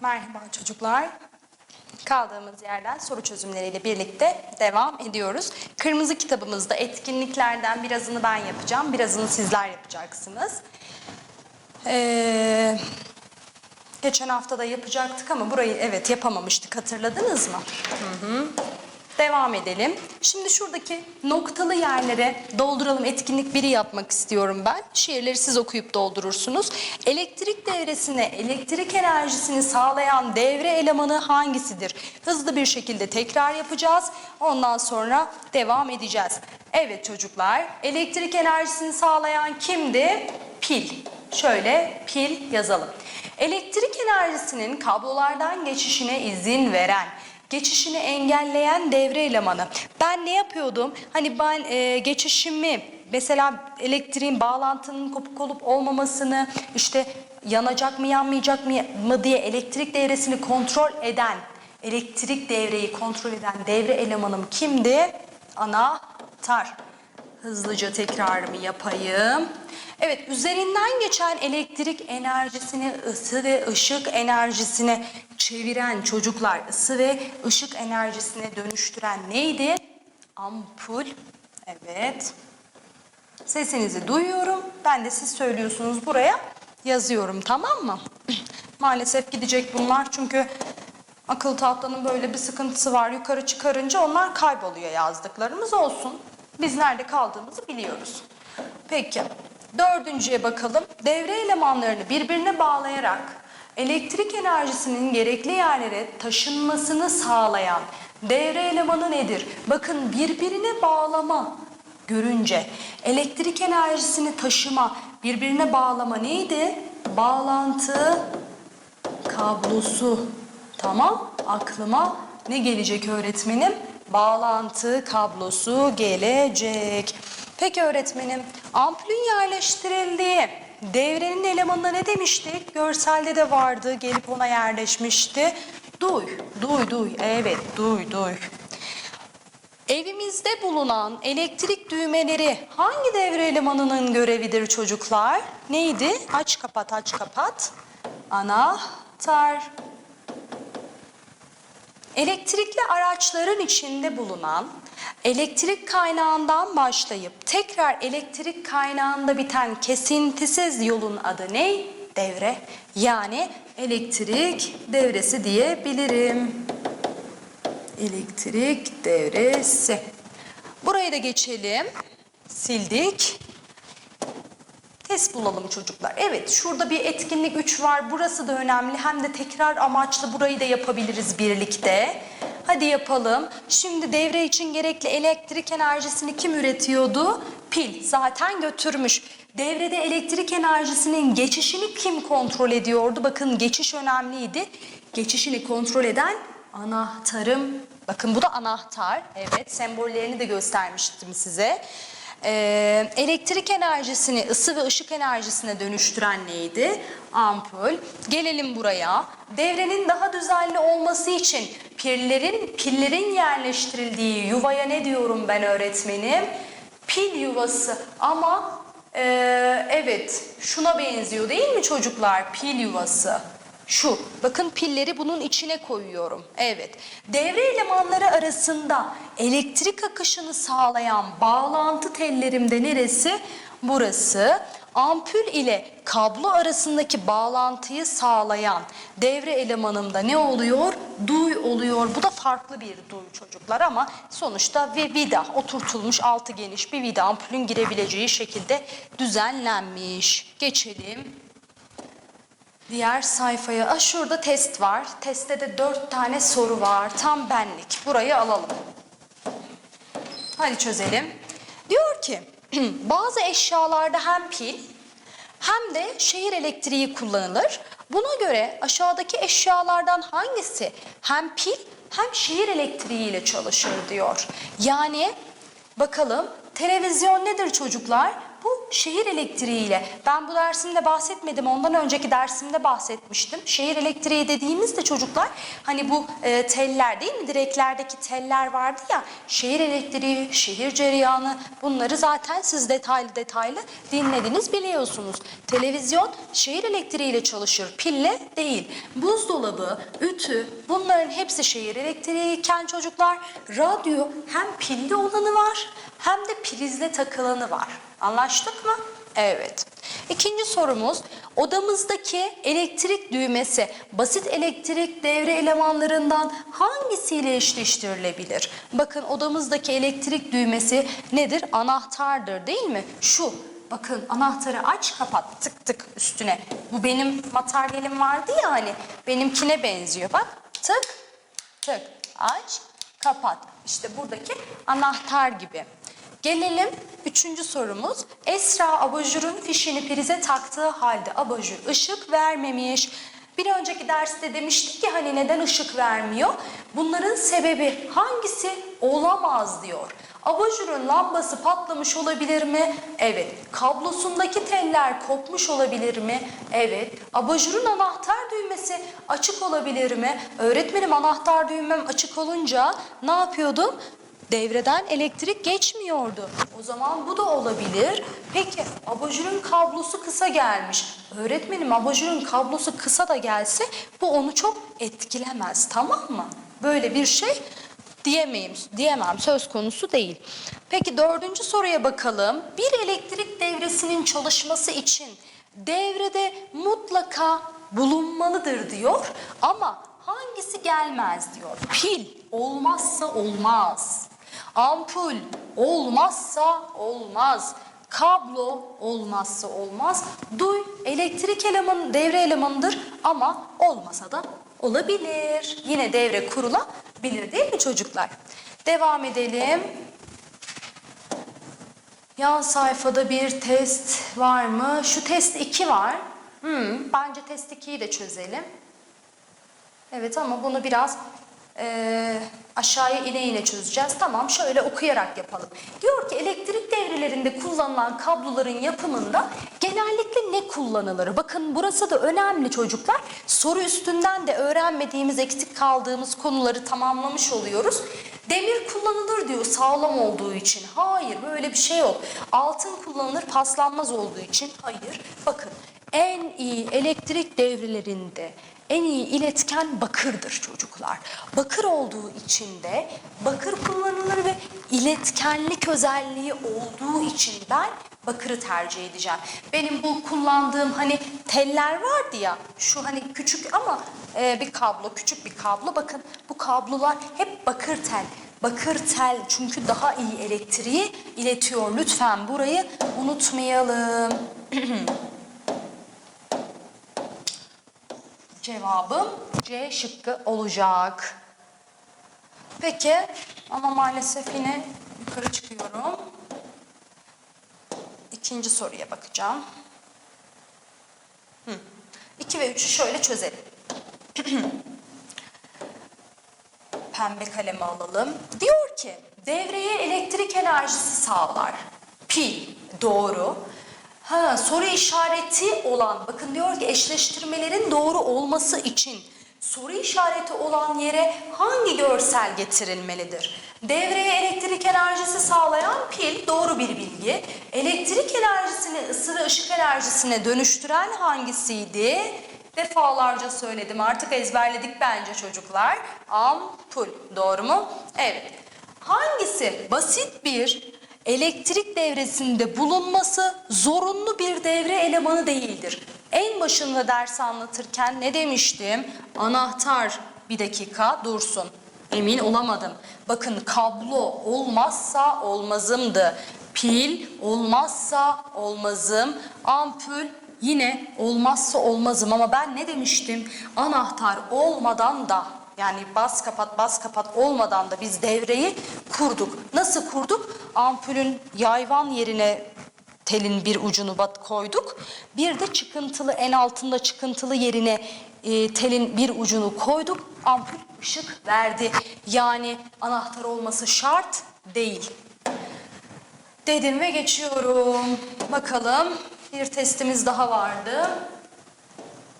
Merhaba çocuklar. Kaldığımız yerden soru çözümleriyle birlikte devam ediyoruz. Kırmızı kitabımızda etkinliklerden birazını ben yapacağım, birazını sizler yapacaksınız. Ee, geçen hafta da yapacaktık ama burayı evet yapamamıştık hatırladınız mı? Hı hı. Devam edelim. Şimdi şuradaki noktalı yerlere dolduralım. Etkinlik biri yapmak istiyorum ben. Şiirleri siz okuyup doldurursunuz. Elektrik devresine elektrik enerjisini sağlayan devre elemanı hangisidir? Hızlı bir şekilde tekrar yapacağız. Ondan sonra devam edeceğiz. Evet çocuklar, elektrik enerjisini sağlayan kimdi? Pil. Şöyle pil yazalım. Elektrik enerjisinin kablolardan geçişine izin veren geçişini engelleyen devre elemanı. Ben ne yapıyordum? Hani ben e, geçişimi mesela elektriğin bağlantının kopuk olup olmamasını işte yanacak mı yanmayacak mı diye elektrik devresini kontrol eden elektrik devreyi kontrol eden devre elemanım kimdi? Anahtar. Hızlıca tekrarımı yapayım. Evet, üzerinden geçen elektrik enerjisini ısı ve ışık enerjisine çeviren çocuklar, ısı ve ışık enerjisine dönüştüren neydi? Ampul. Evet. Sesinizi duyuyorum. Ben de siz söylüyorsunuz buraya yazıyorum tamam mı? Maalesef gidecek bunlar çünkü akıl tahtanın böyle bir sıkıntısı var. Yukarı çıkarınca onlar kayboluyor yazdıklarımız olsun. Biz nerede kaldığımızı biliyoruz. Peki. Dördüncüye bakalım. Devre elemanlarını birbirine bağlayarak elektrik enerjisinin gerekli yerlere taşınmasını sağlayan devre elemanı nedir? Bakın birbirine bağlama görünce elektrik enerjisini taşıma, birbirine bağlama neydi? Bağlantı kablosu. Tamam, aklıma ne gelecek öğretmenim? Bağlantı kablosu gelecek. Peki öğretmenim, ampulün yerleştirildiği devrenin elemanına ne demiştik? Görselde de vardı, gelip ona yerleşmişti. Duy, duy, duy. Evet, duy, duy. Evimizde bulunan elektrik düğmeleri hangi devre elemanının görevidir çocuklar? Neydi? Aç kapat, aç kapat. Anahtar. Elektrikli araçların içinde bulunan elektrik kaynağından başlayıp tekrar elektrik kaynağında biten kesintisiz yolun adı ne? Devre. Yani elektrik devresi diyebilirim. Elektrik devresi. Burayı da geçelim. Sildik. Test bulalım çocuklar. Evet şurada bir etkinlik 3 var. Burası da önemli. Hem de tekrar amaçlı burayı da yapabiliriz birlikte. Hadi yapalım. Şimdi devre için gerekli elektrik enerjisini kim üretiyordu? Pil zaten götürmüş. Devrede elektrik enerjisinin geçişini kim kontrol ediyordu? Bakın geçiş önemliydi. Geçişini kontrol eden anahtarım. Bakın bu da anahtar. Evet sembollerini de göstermiştim size. Ee, elektrik enerjisini ısı ve ışık enerjisine dönüştüren neydi? Ampul. Gelelim buraya. Devrenin daha düzenli olması için pillerin pillerin yerleştirildiği yuvaya ne diyorum ben öğretmenim? Pil yuvası ama e, evet şuna benziyor değil mi çocuklar? Pil yuvası. Şu, bakın pilleri bunun içine koyuyorum. Evet, devre elemanları arasında elektrik akışını sağlayan bağlantı tellerimde neresi? Burası. Ampul ile kablo arasındaki bağlantıyı sağlayan devre elemanımda ne oluyor? Duy oluyor. Bu da farklı bir duy çocuklar ama sonuçta ve vida oturtulmuş altı geniş bir vida ampulün girebileceği şekilde düzenlenmiş. Geçelim. Diğer sayfaya, Aa, şurada test var. Testte de dört tane soru var. Tam benlik. Burayı alalım. Hadi çözelim. Diyor ki, bazı eşyalarda hem pil hem de şehir elektriği kullanılır. Buna göre aşağıdaki eşyalardan hangisi hem pil hem şehir elektriği ile çalışır diyor. Yani bakalım televizyon nedir çocuklar? Bu şehir elektriğiyle. Ben bu dersimde bahsetmedim. Ondan önceki dersimde bahsetmiştim. Şehir elektriği dediğimizde çocuklar hani bu e, teller değil mi? Direklerdeki teller vardı ya. Şehir elektriği, şehir cereyanı bunları zaten siz detaylı detaylı dinlediniz biliyorsunuz. Televizyon şehir elektriğiyle çalışır. Pille değil. Buzdolabı, ütü bunların hepsi şehir elektriğiyken çocuklar radyo hem pilli olanı var hem de prizle takılanı var. Anlaştık mı? Evet. İkinci sorumuz odamızdaki elektrik düğmesi basit elektrik devre elemanlarından hangisiyle eşleştirilebilir? Bakın odamızdaki elektrik düğmesi nedir? Anahtardır değil mi? Şu Bakın anahtarı aç kapat tık tık üstüne. Bu benim materyalim vardı ya hani benimkine benziyor. Bak tık tık aç kapat. İşte buradaki anahtar gibi. Gelelim üçüncü sorumuz. Esra abajurun fişini prize taktığı halde abajur ışık vermemiş. Bir önceki derste demiştik ki hani neden ışık vermiyor? Bunların sebebi hangisi olamaz diyor. Abajurun lambası patlamış olabilir mi? Evet. Kablosundaki teller kopmuş olabilir mi? Evet. Abajurun anahtar düğmesi açık olabilir mi? Öğretmenim anahtar düğmem açık olunca ne yapıyordum? Devreden elektrik geçmiyordu. O zaman bu da olabilir. Peki abajurun kablosu kısa gelmiş. Öğretmenim abajurun kablosu kısa da gelse bu onu çok etkilemez tamam mı? Böyle bir şey diyemeyim, diyemem söz konusu değil. Peki dördüncü soruya bakalım. Bir elektrik devresinin çalışması için devrede mutlaka bulunmalıdır diyor ama hangisi gelmez diyor. Pil olmazsa olmaz. Ampul olmazsa olmaz. Kablo olmazsa olmaz. Duy elektrik elemanı, devre elemanıdır ama olmasa da olabilir. Yine devre kurulabilir değil mi çocuklar? Devam edelim. Yan sayfada bir test var mı? Şu test 2 var. Hmm, bence test 2'yi de çözelim. Evet ama bunu biraz eee, aşağıya ine ine çözeceğiz. Tamam şöyle okuyarak yapalım. Diyor ki elektrik devrelerinde kullanılan kabloların yapımında genellikle ne kullanılır? Bakın burası da önemli çocuklar. Soru üstünden de öğrenmediğimiz, eksik kaldığımız konuları tamamlamış oluyoruz. Demir kullanılır diyor sağlam olduğu için. Hayır böyle bir şey yok. Altın kullanılır paslanmaz olduğu için. Hayır. Bakın en iyi elektrik devrelerinde en iyi iletken bakırdır çocuklar. Bakır olduğu için de bakır kullanılır ve iletkenlik özelliği olduğu için ben bakırı tercih edeceğim. Benim bu kullandığım hani teller vardı ya şu hani küçük ama e, bir kablo küçük bir kablo bakın bu kablolar hep bakır tel. Bakır tel çünkü daha iyi elektriği iletiyor. Lütfen burayı unutmayalım. Cevabım C şıkkı olacak. Peki ama maalesef yine yukarı çıkıyorum. İkinci soruya bakacağım. Hı. 2 ve 3'ü şöyle çözelim. Pembe kalemi alalım. Diyor ki devreye elektrik enerjisi sağlar. Pil doğru. Ha, soru işareti olan bakın diyor ki eşleştirmelerin doğru olması için soru işareti olan yere hangi görsel getirilmelidir? Devreye elektrik enerjisi sağlayan pil doğru bir bilgi. Elektrik enerjisini ısırı ışık enerjisine dönüştüren hangisiydi? Defalarca söyledim artık ezberledik bence çocuklar. Ampul doğru mu? Evet. Hangisi basit bir elektrik devresinde bulunması zorunlu bir devre elemanı değildir. En başında ders anlatırken ne demiştim? Anahtar bir dakika dursun. Emin olamadım. Bakın kablo olmazsa olmazımdı. Pil olmazsa olmazım. Ampul yine olmazsa olmazım ama ben ne demiştim? Anahtar olmadan da yani bas kapat bas kapat olmadan da biz devreyi kurduk. Nasıl kurduk? Ampulün yayvan yerine telin bir ucunu bat koyduk. Bir de çıkıntılı en altında çıkıntılı yerine e, telin bir ucunu koyduk. Ampul ışık verdi. Yani anahtar olması şart değil. Dedim ve geçiyorum. Bakalım bir testimiz daha vardı.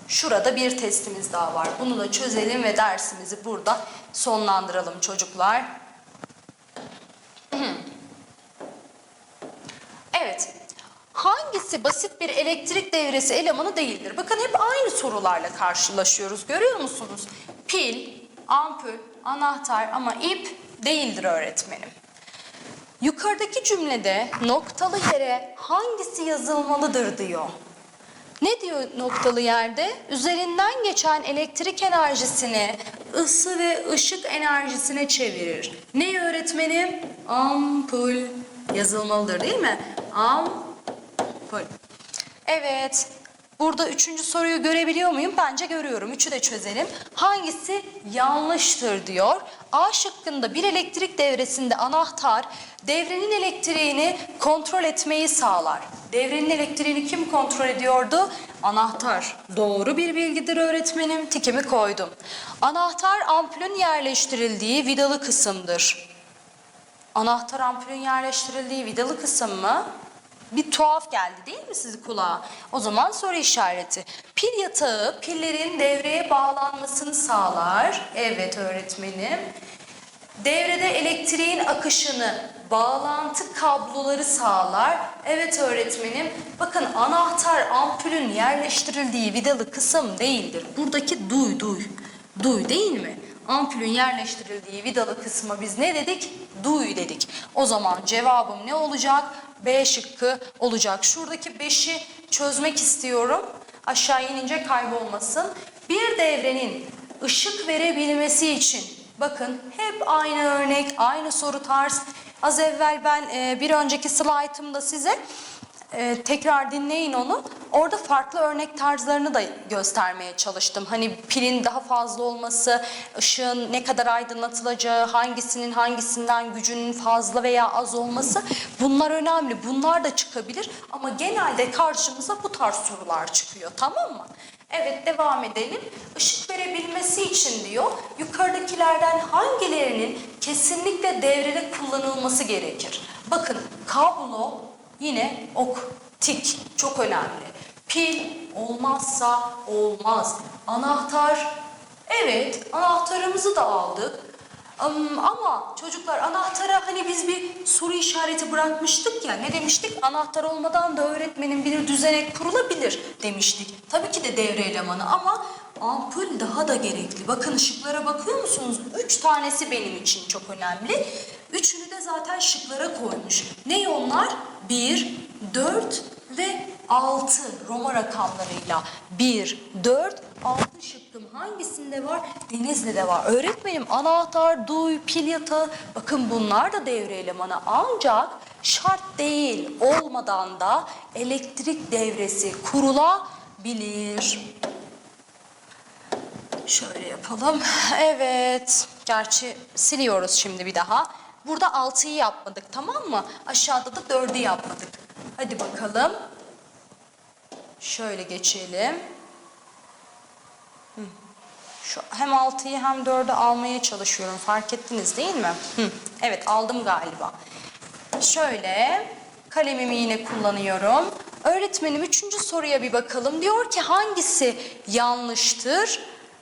Şurada bir testimiz daha var. Bunu da çözelim ve dersimizi burada sonlandıralım çocuklar. Evet. Hangisi basit bir elektrik devresi elemanı değildir? Bakın hep aynı sorularla karşılaşıyoruz. Görüyor musunuz? Pil, ampul, anahtar ama ip değildir öğretmenim. Yukarıdaki cümlede noktalı yere hangisi yazılmalıdır diyor. Ne diyor noktalı yerde? Üzerinden geçen elektrik enerjisini ısı ve ışık enerjisine çevirir. Ne öğretmenim? Ampul yazılmalıdır değil mi? Ampul. Evet. Burada üçüncü soruyu görebiliyor muyum? Bence görüyorum. Üçü de çözelim. Hangisi yanlıştır diyor. A şıkkında bir elektrik devresinde anahtar devrenin elektriğini kontrol etmeyi sağlar. Devrenin elektriğini kim kontrol ediyordu? Anahtar. Doğru bir bilgidir öğretmenim. Tikimi koydum. Anahtar ampulün yerleştirildiği vidalı kısımdır. Anahtar ampulün yerleştirildiği vidalı kısım mı? Bir tuhaf geldi değil mi sizi kulağa? O zaman soru işareti. Pil yatağı pillerin devreye bağlanmasını sağlar. Evet öğretmenim. Devrede elektriğin akışını, bağlantı kabloları sağlar. Evet öğretmenim. Bakın anahtar ampulün yerleştirildiği vidalı kısım değildir. Buradaki duy duy. Duy değil mi? Ampulün yerleştirildiği vidalı kısma biz ne dedik? Duy dedik. O zaman cevabım ne olacak? B şıkkı olacak. Şuradaki 5'i çözmek istiyorum. Aşağı inince kaybolmasın. Bir devrenin ışık verebilmesi için bakın hep aynı örnek, aynı soru tarz. Az evvel ben e, bir önceki slaytımda size e, tekrar dinleyin onu. Orada farklı örnek tarzlarını da göstermeye çalıştım. Hani pilin daha fazla olması, ışığın ne kadar aydınlatılacağı, hangisinin hangisinden gücünün fazla veya az olması bunlar önemli. Bunlar da çıkabilir ama genelde karşımıza bu tarz sorular çıkıyor tamam mı? Evet devam edelim. Işık verebilmesi için diyor yukarıdakilerden hangilerinin kesinlikle devrede kullanılması gerekir? Bakın kablo yine optik çok önemli. Pil olmazsa olmaz. Anahtar evet anahtarımızı da aldık. Am- Ama çocuklar anahtara hani biz bir soru işareti bırakmıştık ya ne demiştik? Anahtar olmadan da öğretmenin bir düzenek kurulabilir demiştik. Tabii ki de devre elemanı ama ampul daha da gerekli. Bakın ışıklara bakıyor musunuz? Üç tanesi benim için çok önemli. Üçünü de zaten şıklara koymuş. Ne onlar? Bir, dört ve 6 Roma rakamlarıyla 1, 4, 6 şıkkım hangisinde var? Denizli'de var. Öğretmenim anahtar, duy, pil yatağı bakın bunlar da devre elemanı ancak şart değil olmadan da elektrik devresi kurulabilir. Şöyle yapalım. Evet. Gerçi siliyoruz şimdi bir daha. Burada 6'yı yapmadık tamam mı? Aşağıda da 4'ü yapmadık. Hadi bakalım. Şöyle geçelim. Şu hem 6'yı hem 4'ü almaya çalışıyorum. Fark ettiniz değil mi? Evet aldım galiba. Şöyle kalemimi yine kullanıyorum. Öğretmenim üçüncü soruya bir bakalım. Diyor ki hangisi yanlıştır?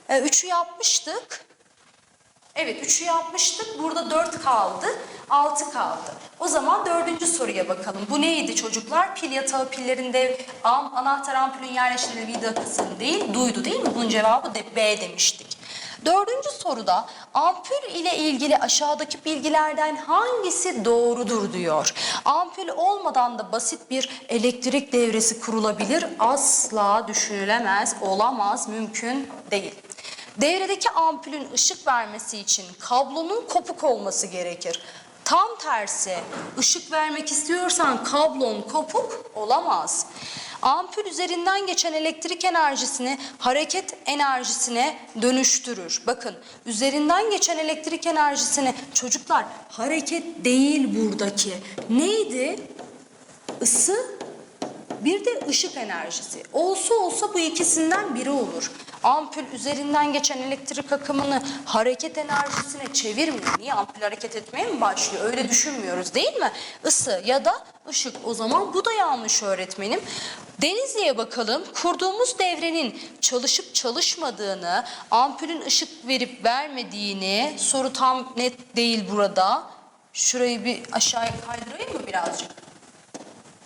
Ee, üçü yapmıştık. Evet üçü yapmıştık. Burada dört kaldı. Altı kaldı. O zaman dördüncü soruya bakalım. Bu neydi çocuklar? Pil yatağı pillerinde am, anahtar ampulün yerleştirildiği vida değil. Duydu değil mi? Bunun cevabı de B demiştik. Dördüncü soruda ampul ile ilgili aşağıdaki bilgilerden hangisi doğrudur diyor. Ampul olmadan da basit bir elektrik devresi kurulabilir. Asla düşünülemez, olamaz, mümkün değil. Devredeki ampulün ışık vermesi için kablonun kopuk olması gerekir. Tam tersi ışık vermek istiyorsan kablon kopuk olamaz. Ampul üzerinden geçen elektrik enerjisini hareket enerjisine dönüştürür. Bakın üzerinden geçen elektrik enerjisini çocuklar hareket değil buradaki. Neydi? Isı Bir de ışık enerjisi. Olsa olsa bu ikisinden biri olur. Ampul üzerinden geçen elektrik akımını hareket enerjisine çevirmiyor. Niye? Ampul hareket etmeye mi başlıyor? Öyle düşünmüyoruz değil mi? Isı ya da ışık. O zaman bu da yanlış öğretmenim. Denizli'ye bakalım. Kurduğumuz devrenin çalışıp çalışmadığını, ampulün ışık verip vermediğini, soru tam net değil burada. Şurayı bir aşağıya kaydırayım mı birazcık?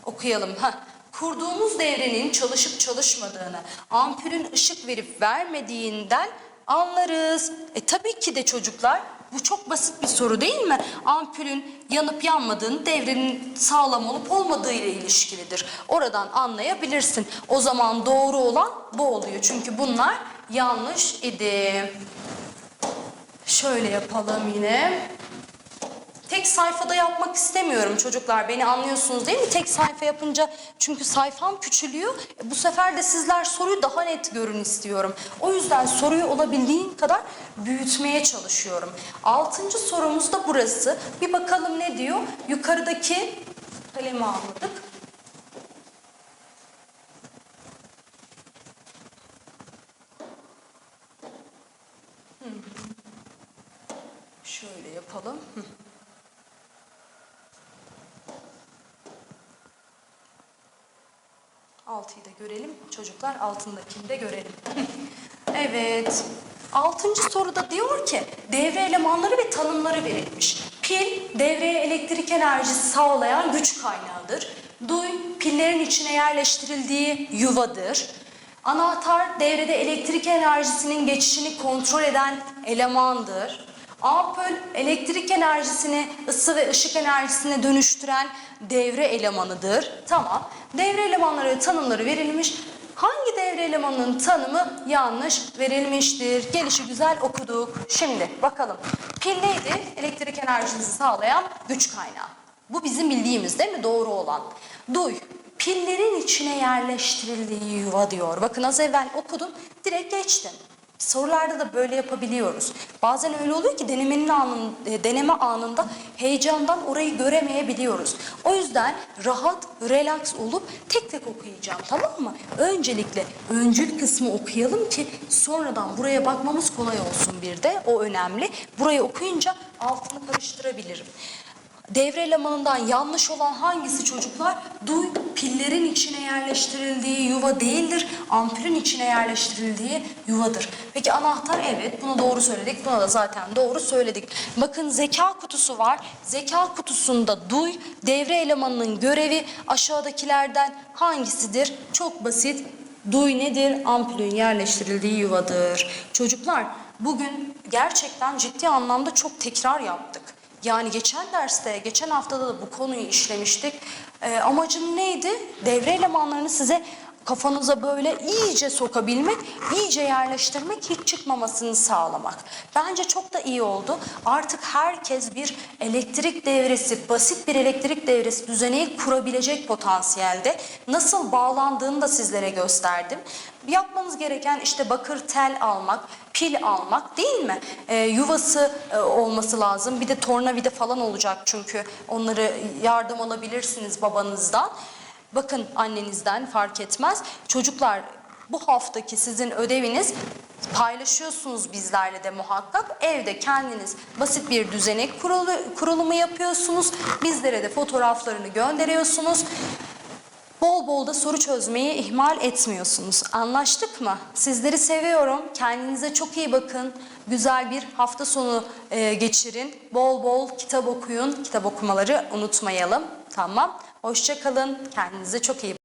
Okuyalım. Ha. Kurduğumuz devrenin çalışıp çalışmadığını, ampulün ışık verip vermediğinden anlarız. E tabii ki de çocuklar bu çok basit bir soru değil mi? Ampulün yanıp yanmadığını devrenin sağlam olup olmadığı ile ilişkilidir. Oradan anlayabilirsin. O zaman doğru olan bu oluyor. Çünkü bunlar yanlış idi. Şöyle yapalım yine. Tek sayfada yapmak istemiyorum çocuklar. Beni anlıyorsunuz değil mi? Tek sayfa yapınca çünkü sayfam küçülüyor. E, Bu sefer de sizler soruyu daha net görün istiyorum. O yüzden soruyu olabildiğin kadar büyütmeye çalışıyorum. Altıncı sorumuz da burası. Bir bakalım ne diyor? Yukarıdaki kalemi almadık. Şöyle yapalım. Hı. Altıyı da görelim. Çocuklar altındakini de görelim. evet. Altıncı soruda diyor ki devre elemanları ve tanımları verilmiş. Pil devreye elektrik enerjisi sağlayan güç kaynağıdır. Duy pillerin içine yerleştirildiği yuvadır. Anahtar devrede elektrik enerjisinin geçişini kontrol eden elemandır. Ampul elektrik enerjisini ısı ve ışık enerjisine dönüştüren devre elemanıdır. Tamam. Devre elemanları tanımları verilmiş. Hangi devre elemanının tanımı yanlış verilmiştir? Gelişi güzel okuduk. Şimdi bakalım. Pil neydi? Elektrik enerjisini sağlayan güç kaynağı. Bu bizim bildiğimiz değil mi? Doğru olan. Duy. Pillerin içine yerleştirildiği yuva diyor. Bakın az evvel okudum. Direkt geçtim. Sorularda da böyle yapabiliyoruz. Bazen öyle oluyor ki denemenin anın, e, deneme anında heyecandan orayı göremeyebiliyoruz. O yüzden rahat, relax olup tek tek okuyacağım tamam mı? Öncelikle öncül kısmı okuyalım ki sonradan buraya bakmamız kolay olsun bir de. O önemli. Burayı okuyunca altını karıştırabilirim. Devre elemanından yanlış olan hangisi çocuklar? Duy pillerin içine yerleştirildiği yuva değildir. Ampulün içine yerleştirildiği yuvadır. Peki anahtar evet bunu doğru söyledik. Buna da zaten doğru söyledik. Bakın zeka kutusu var. Zeka kutusunda duy devre elemanının görevi aşağıdakilerden hangisidir? Çok basit. Duy nedir? Ampulün yerleştirildiği yuvadır. Çocuklar bugün gerçekten ciddi anlamda çok tekrar yaptık. Yani geçen derste, geçen haftada da bu konuyu işlemiştik. Ee, amacım neydi? Devre elemanlarını size kafanıza böyle iyice sokabilmek, iyice yerleştirmek, hiç çıkmamasını sağlamak. Bence çok da iyi oldu. Artık herkes bir elektrik devresi, basit bir elektrik devresi düzeneyi kurabilecek potansiyelde. Nasıl bağlandığını da sizlere gösterdim. Yapmanız gereken işte bakır tel almak, pil almak değil mi? Ee, yuvası e, olması lazım. Bir de tornavida falan olacak çünkü onları yardım alabilirsiniz babanızdan. Bakın annenizden fark etmez. Çocuklar bu haftaki sizin ödeviniz paylaşıyorsunuz bizlerle de muhakkak. Evde kendiniz basit bir düzenek kurulu, kurulumu yapıyorsunuz. Bizlere de fotoğraflarını gönderiyorsunuz. Bol bol da soru çözmeyi ihmal etmiyorsunuz. Anlaştık mı? Sizleri seviyorum. Kendinize çok iyi bakın. Güzel bir hafta sonu e, geçirin. Bol bol kitap okuyun. Kitap okumaları unutmayalım. Tamam. Hoşça kalın. Kendinize çok iyi.